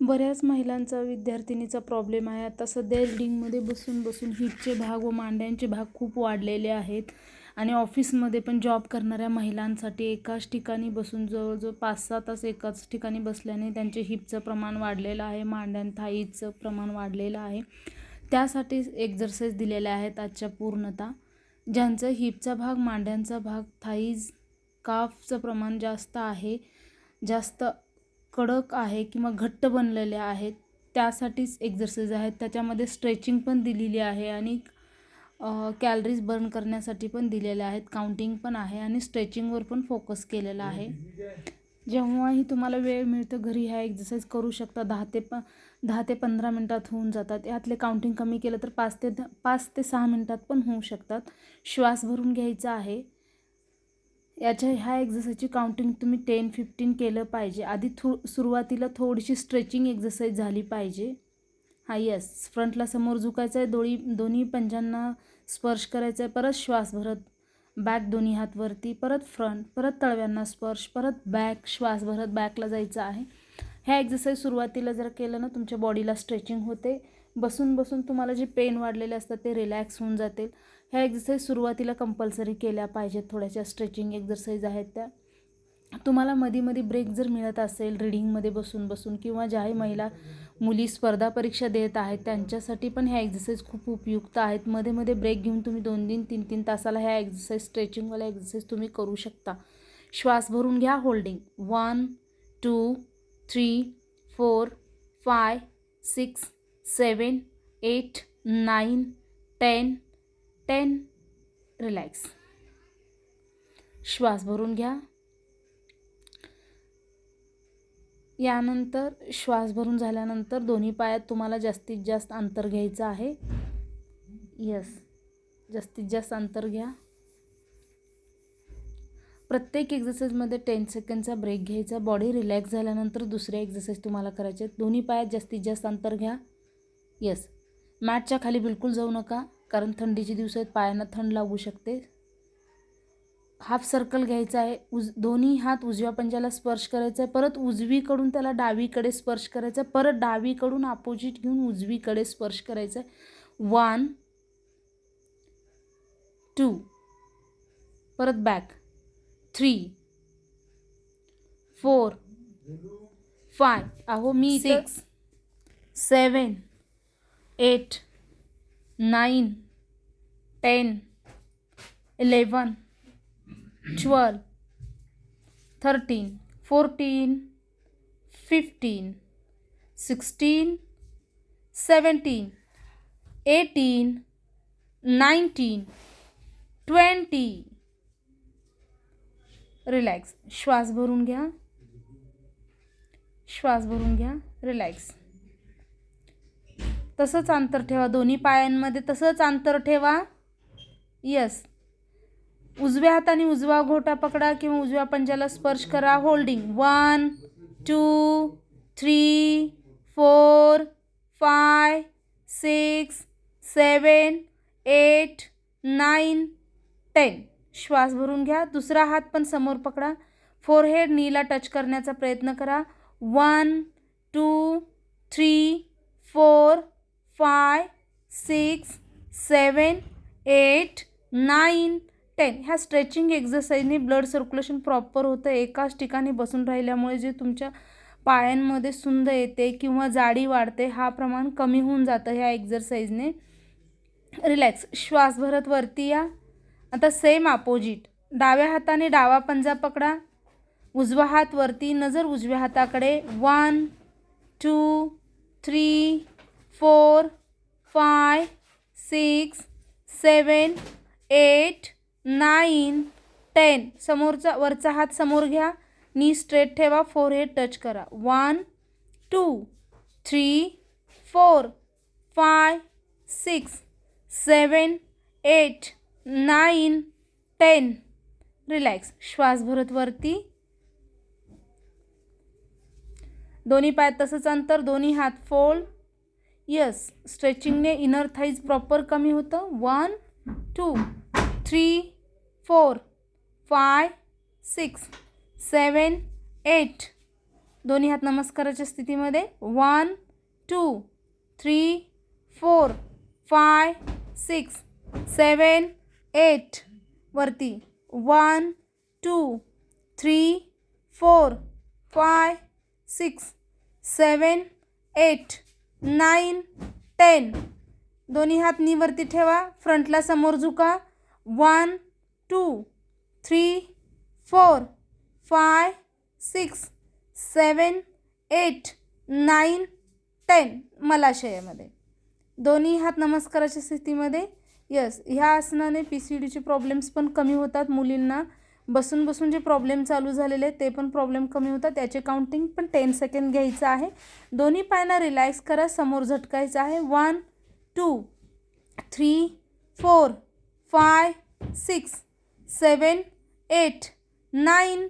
बऱ्याच महिलांचा विद्यार्थिनीचा प्रॉब्लेम आहे. आता सध्या रिडिंगमध्ये बसून बसून हिपचे भाग व मांड्यांचे भाग खूप वाढलेले आहेत. आणि ऑफिसमध्ये पण जॉब करणाऱ्या महिलांसाठी एकाच ठिकाणी बसून जवळजवळ पाच सहा तास एकाच ठिकाणी बसल्याने त्यांचे हिपचं प्रमाण वाढलेलं आहे. मांड्यां थाईचं प्रमाण वाढलेलं आहे. त्यासाठी एक्झरसाईज दिलेल्या आहेत आजच्या पूर्णतः. ज्यांचं हिपचा भाग मांड्यांचा भाग थाईज काफचं प्रमाण जास्त आहे जास्त कडक आहे किंवा घट्ट बनलेले आहेत त्यासाठीच एक्झरसाइज आहेत. त्याच्यामध्ये स्ट्रेचिंग पण दिलेली आहे आणि कॅलरीज बर्न करण्यासाठी पण दिलेल्या आहेत. काउंटिंग पण आहे आणि स्ट्रेचिंगवर पण फोकस केलेला आहे. जेव्हाही तुम्हाला वेळ मिळतं घरी ह्या एक्झरसाइज करू शकता. दहा ते प दहा ते पंधरा मिनटात होऊन जातात. यातले काउंटिंग कमी केलं तर पाच ते द पाच ते सहा मिनटात पण होऊ शकतात. श्वास भरून घ्यायचा आहे. याच्या ह्या एक्झरसाईजची काउंटिंग तुम्ही टेन फिफ्टीन केलं पाहिजे. आधी थो सुरुवातीला थोडीशी स्ट्रेचिंग एक्झरसाईज झाली पाहिजे. हा यस फ्रंटला समोर झुकायचं आहे दोळी दोन्ही पंजांना स्पर्श करायचा आहे. परत श्वास भरत बॅक दोन्ही हात वरती परत फ्रंट परत तळव्यांना स्पर्श परत बॅक श्वास भरत बॅकला जायचं आहे. ह्या एक्झरसाईज सुरुवातीला जर केलं ना तुमच्या बॉडीला स्ट्रेचिंग होते. बसून बसून तुम्हाला जे पेन वाढलेले असतात ते रिलॅक्स होऊन जातील. ह्या एक्झरसाईज सुरुवातीला कंपल्सरी केल्या पाहिजेत. थोड्याशा स्ट्रेचिंग एक्झरसाईज आहेत त्या. तुम्हाला मधी मधी ब्रेक जर मिळत असेल रिडिंगमध्ये बसून बसून किंवा ज्याही महिला मुली स्पर्धा परीक्षा देत आहेत त्यांच्यासाठी पण ह्या एक्झरसाईज खूप उपयुक्त आहेत. मध्ये मध्ये ब्रेक घेऊन तुम्ही दोन तीन तीन तीन तासाला ह्या एक्झरसाईज स्ट्रेचिंगवाल्या एक्झरसाईज तुम्ही करू शकता. श्वास भरून घ्या holding one two three four five six seven eight nine ten ten. Relax. श्वास भरून घ्या. यानंतर श्वास भरून झाल्यानंतर दोन्ही पायात तुम्हाला जास्तीत जास्त अंतर घ्यायचं आहे. यस जास्तीत जास्त अंतर घ्या. प्रत्येक एक्झरसाईजमध्ये टेन सेकंडचा ब्रेक घ्यायचा. बॉडी रिलॅक्स झाल्यानंतर दुसऱ्या एक्झरसाईज तुम्हाला करायचे आहेत. दोन्ही पायात जास्तीत जास्त अंतर घ्या. यस मॅटच्या खाली बिलकुल जाऊ नका कारण थंडीचे दिवस आहेत पायांना थंड लागू शकते. हाफ सर्कल घ्यायचा आहे. उज दोन्ही हात उजव्या पंजाला स्पर्श करायचा आहे. परत उजवीकडून त्याला डावीकडे स्पर्श करायचा आहे. परत डावीकडून अपोजिट घेऊन उजवीकडे स्पर्श करायचा आहे. वन टू परत बॅक थ्री फोर फाय अहो मी six seven eight, nine, ten, eleven, twelve, thirteen, fourteen, fifteen, sixteen, seventeen, eighteen, nineteen, twenty. Relax. श्वास भरून घ्या। श्वास भरून घ्या। रिलॅक्स। तसंच अंतर ठेवा. दोन्ही पायांमध्ये तसंच अंतर ठेवा. यस उजव्या हाताने उजवा घोटा पकडा किंवा उजव्या पंजाला स्पर्श करा. Holding one two three four five six seven eight nine ten श्वास भरून घ्या. दुसरा हात पण समोर पकडा. फोरहेड नीला टच करण्याचा प्रयत्न करा. One two three four five six seven eight nine ten. ह्या स्ट्रेचिंग एक्झरसाईजने ब्लड सर्क्युलेशन प्रॉपर होतं. एकाच ठिकाणी बसून राहिल्यामुळे जे तुमच्या पायांमध्ये सुंद येते किंवा जाडी वाढते हा प्रमाण कमी होऊन जातं ह्या एक्झरसाईजने रिलॅक्स. श्वास भरत वरती या. आता सेम अपोजिट. डाव्या हाताने डावा पंजा पकडा. उजवा हात वरती. नजर उजव्या हाताकडे. One two three four five six seven eight nine ten. समोरचा वरचा हात समोर घ्या. नी स्ट्रेट ठेवा. फोर हेड टच करा. One two three four five six seven eight nine ten. Relax. श्वास भरत वरती. दोन्ही पाय तसंच अंतर. दोन्ही हात फोल्ड. यस स्ट्रेचिंगने इनर थाईज प्रॉपर कमी होतं. One two three four five six seven eight दोन्ही हात नमस्काराच्या स्थितीमध्ये. One two three four five six seven eight वरती. One two three four five six seven eight nine ten. दोन्ही हात नीवरती ठेवा. फ्रंटला समोर झुका. One two three four five six seven eight nine ten मलाशयामध्ये दोन्ही हात नमस्काराच्या स्थितीमध्ये. यस ह्या आसनाने पी सी डीचे प्रॉब्लेम्स पण कमी होतात मुलींना. बसून बसून जे प्रॉब्लेम चालू झालेले आहेत ते पण प्रॉब्लेम कमी होतात. त्याचे काउंटिंग पण टेन सेकंड घ्यायचं आहे. दोन्ही पायांना रिलॅक्स करा. समोर झटकायचं आहे. One two three four five six seven eight nine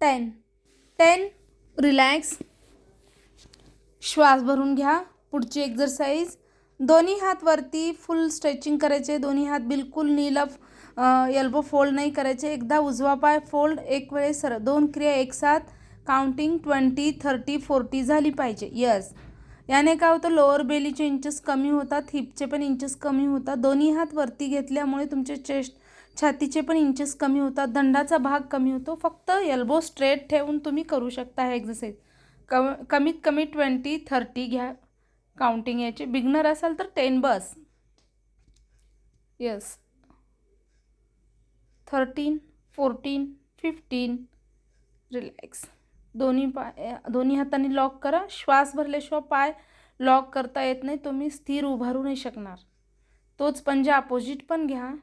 ten ten relax श्वास भरून घ्या. पुढची एक्झरसाईज दोन्ही हात वरती फुल स्ट्रेचिंग करायचे. दोन्ही हात बिलकुल नीला एल्बो फोल्ड नाही करायचे. एकदा उजवा पाय फोल्ड एक वेळेस सर दोन क्रिया एक साथ काउंटिंग ट्वेंटी थर्टी फोर्टी झाली पाहिजे. यस याने काय होतं? लोअर बेलीचे इंचेस कमी होतात हिपचे पण इंचेस कमी होतात. दोन्ही हात वरती घेतल्यामुळे तुमचे चेस्ट छातीचे पण इंचेस कमी होतात. दंडाचा भाग कमी होतो. फक्त एल्बो स्ट्रेट ठेवून तुम्ही करू शकता हे एक्झरसाईज कम कमीत कमी ट्वेंटी थर्टी घ्या. काउंटिंग याचे. बिगनर असाल तर टेन बस. Yes thirteen, fourteen, fifteen relax दोन्ही पाय दोन्ही हातांनी लॉक करा. श्वास भरल्याशिवाय पाय लॉक करता नाही. तुम्ही स्थिर उभारू नाही शकणार. तोच पंजा अपोजिट पण घ्या.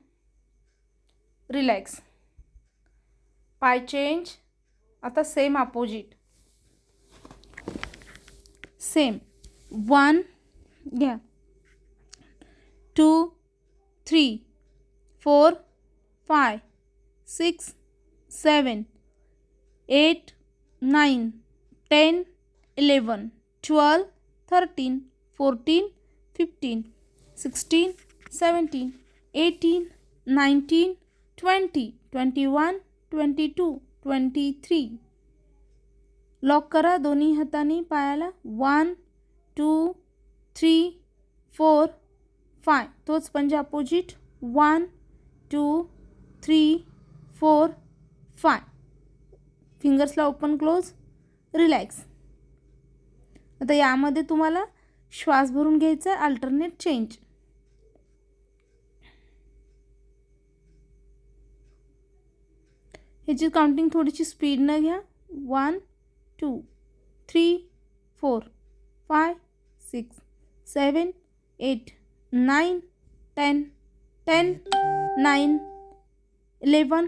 रिलॅक्स पाय चेंज आता सेम अपोजिट सेम वन घ्या. Two three four five six seven eight nine ten eleven twelve thirteen fourteen fifteen sixteen seventeen eighteen nineteen twenty twenty one twenty two twenty three. Lock करा दोन्ही हाताने पायाला. One two three four five. तोच पंजा opposite one two three four five. फिंगर्सला open close relax आता यामध्ये तुम्हाला श्वास भरून घ्यायचा अल्टरनेट चेंज ह्याची काउंटिंग थोडीशी स्पीडनं घ्या. One two three four five six seven eight nine ten ten nine eleven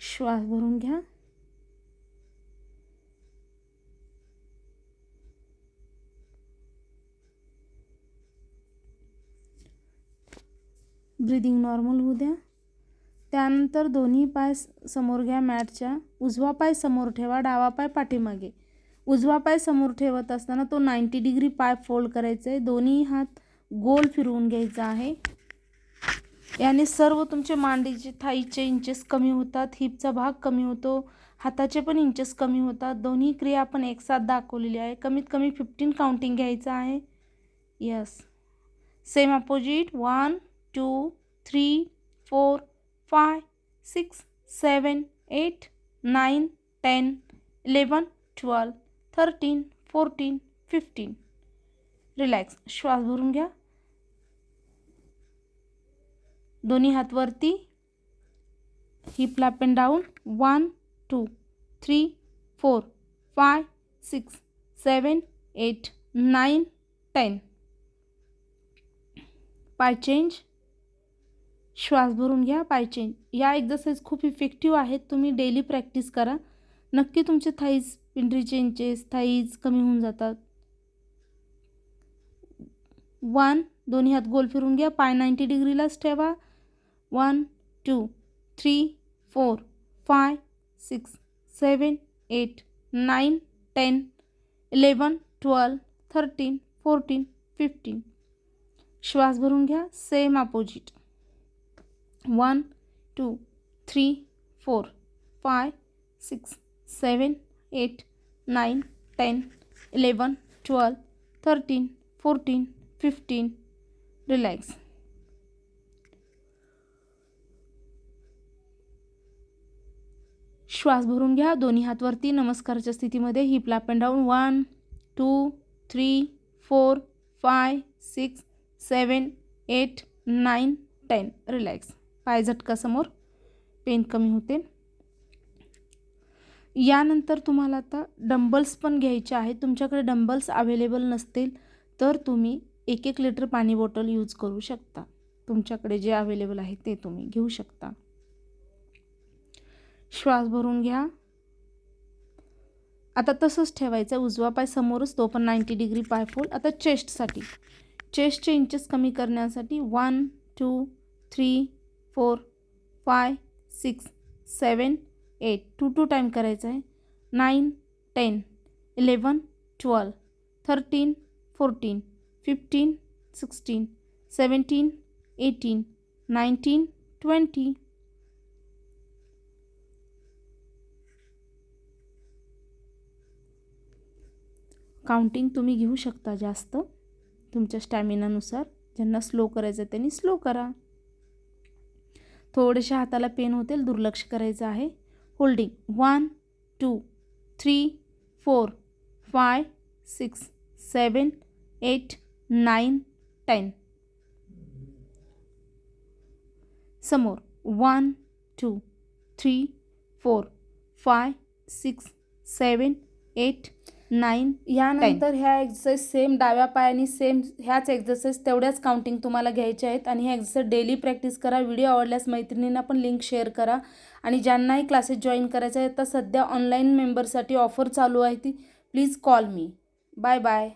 श्वास भरून घ्या. ब्रिदिंग नॉर्मल होऊ द्या. त्यानंतर दोन्ही पाय समोर घ्या मॅटच्या उजवा पाय समोर ठेवा डावा पाय पाठीमागे. उजवा पाय समोर ठेवत असताना तो नाईंटी डिग्री पाय फोल्ड करायचा आहे दोन्ही हात गोल फिरवून घ्यायचा आहे. याने सर्व तुमचे मांडीचे थाईचे इंचेस कमी होतात हिपचा भाग कमी होतो हाताचे पण इंचेस कमी होतात. दोन्ही क्रिया आपण एकसाथ दाखवलेली आहे. कमीत कमी फिफ्टीन काउंटिंग घ्यायचं आहे. Yes same opposite one two three four five six seven eight nine ten eleven twelve thirteen fourteen fifteen relax श्वास भरून घ्या. दोन्ही हात वरती. हिपला up and down one two three four five six seven eight nine ten पाय change श्वास भरून घ्या पाय चेंज या एक्झरसाईज खूप इफेक्टिव्ह आहेत. तुम्ही डेली प्रॅक्टिस करा. नक्की तुमचे थाईज पिंडरी चेंजेस थाईज कमी होऊन जातात. वन दोन्ही हात गोल फिरून घ्या. पाय नाईंटी डिग्रीलाच ठेवा. One two three four five six seven eight nine ten eleven twelve thirteen fourteen fifteen श्वास भरून घ्या. Same opposite one two three four five six seven eight nine ten eleven twelve thirteen fourteen fifteen relax श्वास भरून घ्या. दोन्ही हातवरती नमस्कारच्या नमस्काराच्या स्थितीमध्ये hip up and down. One two three four five six seven eight nine ten. Relax. पाय झटका समोर. पेन कमी होते. यानंतर तुम्हाला आता डंबल्स पण घ्यायचे आहेत. तुमच्याकडे डंबल्स अवेलेबल नसतील तर तुम्ही एक एक लिटर पाणी बॉटल यूज करू शकता. तुमच्याकडे जे अवेलेबल आहे ते तुम्ही घेऊ शकता. श्वास भरून घ्या. आता तसंच ठेवायचं. उजवा पाय समोरच तो पण नाईंटी डिग्री पाय फोल्ड आता चेस्टसाठी चेस्टचे इंचेस कमी करण्यासाठी one two three four five six seven eight two two time करायचं आहे nine ten eleven twelve thirteen fourteen fifteen sixteen seventeen eighteen nineteen twenty counting तुम्ही घेऊ शकता जास्त. तुमच्या स्टॅमिनानुसार. ज्यांना स्लो करायचं आहे त्यांनी स्लो करा. थोडेसे हाताला पेन होतील दुर्लक्ष करायचं आहे. Holding one two three four five six seven eight nine ten समोर. One two three four five six seven eight nine. यानंतर ह्या एक्झरसाईज सेम डाव्या पायाने सेम ह्याच एक्झरसाईज तेवढ्याच काउंटिंग तुम्हाला घ्यायच्या आहेत आणि ह्या एक्झरसाईज डेली प्रॅक्टिस करा. व्हिडिओ आवडल्यास मैत्रिणींना पण लिंक शेअर करा. आणि ज्यांनाही क्लासेस जॉईन करायचे आहेत तर सध्या ऑनलाईन मेंबरसाठी ऑफर चालू आहे ती. Please call me bye bye